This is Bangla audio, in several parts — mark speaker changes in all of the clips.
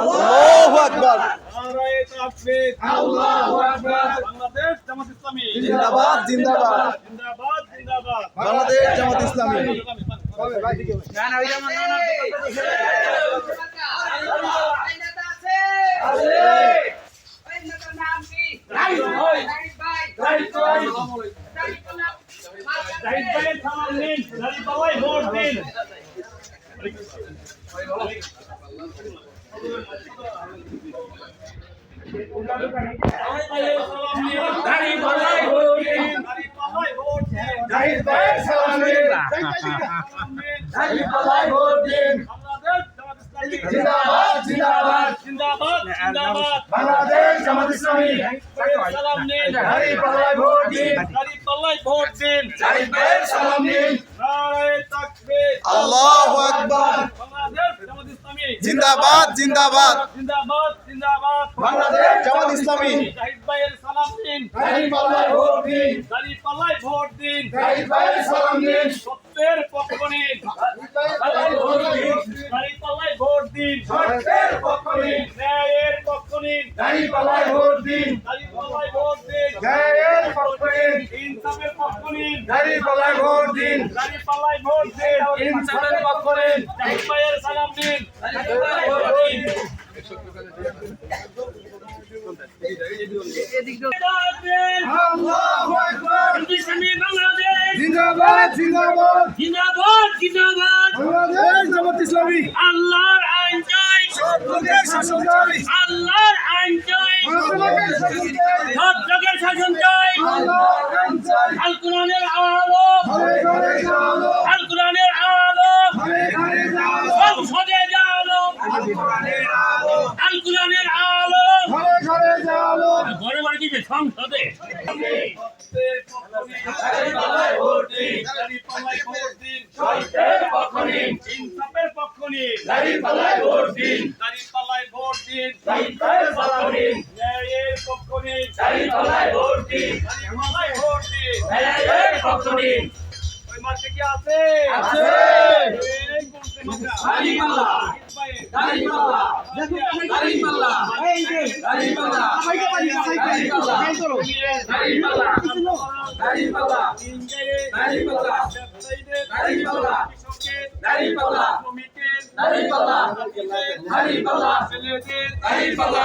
Speaker 1: আল্লাহু আকবার।
Speaker 2: আল্লাহু আকবার।
Speaker 3: বাংলাদেশ জামাত ইসলামী।
Speaker 1: জিন্দাবাদ জিন্দাবাদ।
Speaker 3: জিন্দাবাদ জিন্দাবাদ।
Speaker 1: বাংলাদেশ জামাত ইসলামী।
Speaker 3: জাহিদ ভাইয়ের সালাম নিন দাঁড়ি
Speaker 2: বিজ্ঞানের সামান নিন গাড়ি পাওয়াই ভোট দিন জিন্দাবাদ জিন্দাবাদ
Speaker 3: জিন্দাবাদ
Speaker 2: বাংলাদেশ জামাত ইসলামী
Speaker 3: সালাম নিন
Speaker 2: হরি পালাই ভোট দিন
Speaker 3: দাঁড়ি পাল্লাই ভোট দিন।
Speaker 2: ভাইয়ের সালাম নিন
Speaker 3: নারায়ে তাকবীর।
Speaker 1: আল্লাহু আকবার।
Speaker 3: বাংলাদেশ জামাত ইসলামী।
Speaker 1: জিন্দাবাদ জিন্দাবাদ।
Speaker 3: জিন্দাবাদ জিন্দাবাদ।
Speaker 2: বাংলাদেশ
Speaker 1: জামাত ইসলামী।
Speaker 3: জাহিদ ভাইয়ের সালাম দিন।
Speaker 2: দাড়ি পাল্লায় ভোট দিন।
Speaker 3: দাঁড়ি পাল্লাই ভোট দিন।
Speaker 2: ভাইয়ের সালাম নিন
Speaker 3: সত্যের পক্ষ নিন।
Speaker 2: ভোট দিন।
Speaker 3: ভোট দিন।
Speaker 2: সত্যের পক্ষ নিন।
Speaker 3: ন্যায়ের পক্ষ নিন।
Speaker 2: দাড়ি পাল্লায় ভোট দিন।
Speaker 3: দাঁড়ি পাল্লাই ভোট দিন।
Speaker 2: ন্যায়ের পক্ষ নিন
Speaker 3: ইনসাফের পক্ষ নিন
Speaker 2: দাড়ি পাল্লায় ভোট দিন।
Speaker 3: দাঁড়ি পাল্লাই ভোট দিন।
Speaker 2: ইনসাফের পক্ষ নিন।
Speaker 3: জাহিদ ভাইয়ের সালাম দিন। দাঁড়ি পাল্লাই ভোট দিন।
Speaker 2: আল্লাহু আকবার।
Speaker 3: বাংলাদেশ।
Speaker 2: জিন্দাবাদ জিন্দাবাদ।
Speaker 3: জিন্দাবাদ জিন্দাবাদ।
Speaker 2: বাংলাদেশ জামাত ইসলামী।
Speaker 3: আল্লাহর আইন চাই।
Speaker 2: লোকের শাসন চাই।
Speaker 3: আল্লাহর আইন চাই।
Speaker 2: লোকের শাসন চাই।
Speaker 3: সব লোকের শাসন চাই। আল কোরআনের আলো। আল কোরআনের আলো। সংসদে জালো।
Speaker 2: আল
Speaker 3: কোরআনের আলো।
Speaker 2: ঘরে
Speaker 3: বাড়ি দিচ্ছে সংসদে। ইনসাফের পক্ষ নিন
Speaker 2: দাঁড়িয়ে পালায় ভোট দিন
Speaker 3: দাঁড়িয়ে পালায় ভোট দিন
Speaker 2: দাঁড়িয়ে পালায় ভোট দিন।
Speaker 3: ন্যায়ের পক্ষ নিন
Speaker 2: দাড়ি পাল্লায় ভোট দিন
Speaker 3: দাড়ি পাল্লায় ভোট দিন
Speaker 2: ন্যায়ের পক্ষ নিন
Speaker 3: ওই মাঠে কি আছে
Speaker 2: আছে।
Speaker 3: এই কোনতে মাঠে?
Speaker 2: দাড়ি পাল্লা।
Speaker 3: ভাই,
Speaker 2: দাড়ি পাল্লা দাড়ি পাল্লা দাড়ি পাল্লা দাড়ি পাল্লা দাড়ি পাল্লা দাড়ি পাল্লা দাড়ি পাল্লা দাড়ি পাল্লা দাড়ি পাল্লা দাড়ি পাল্লা দাড়ি পাল্লা দাড়ি পাল্লা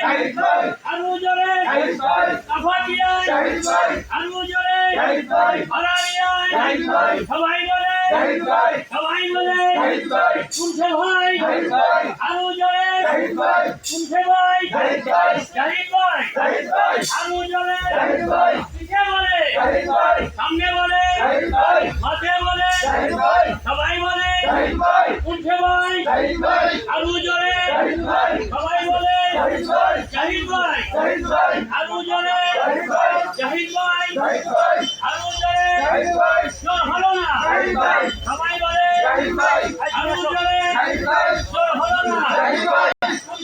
Speaker 2: শহীদ ভাই
Speaker 3: আরও জোরে
Speaker 2: শহীদ ভাই
Speaker 3: কাফাটিয়ায়
Speaker 2: শহীদ
Speaker 3: সবাই বলে সবাই বলে
Speaker 2: শহীদ ভাই
Speaker 3: শুনছে ভাই শুনছে ভাই শহীদ ভাই শহীদ বলে শহীদ বলে শহীদ বলে সবাই বলে শহীদ ভাই ভাই
Speaker 2: আরও জোরে
Speaker 3: জাহিদ ভাই
Speaker 2: আরও
Speaker 3: জোরে
Speaker 2: জাহিদ
Speaker 3: ভাই।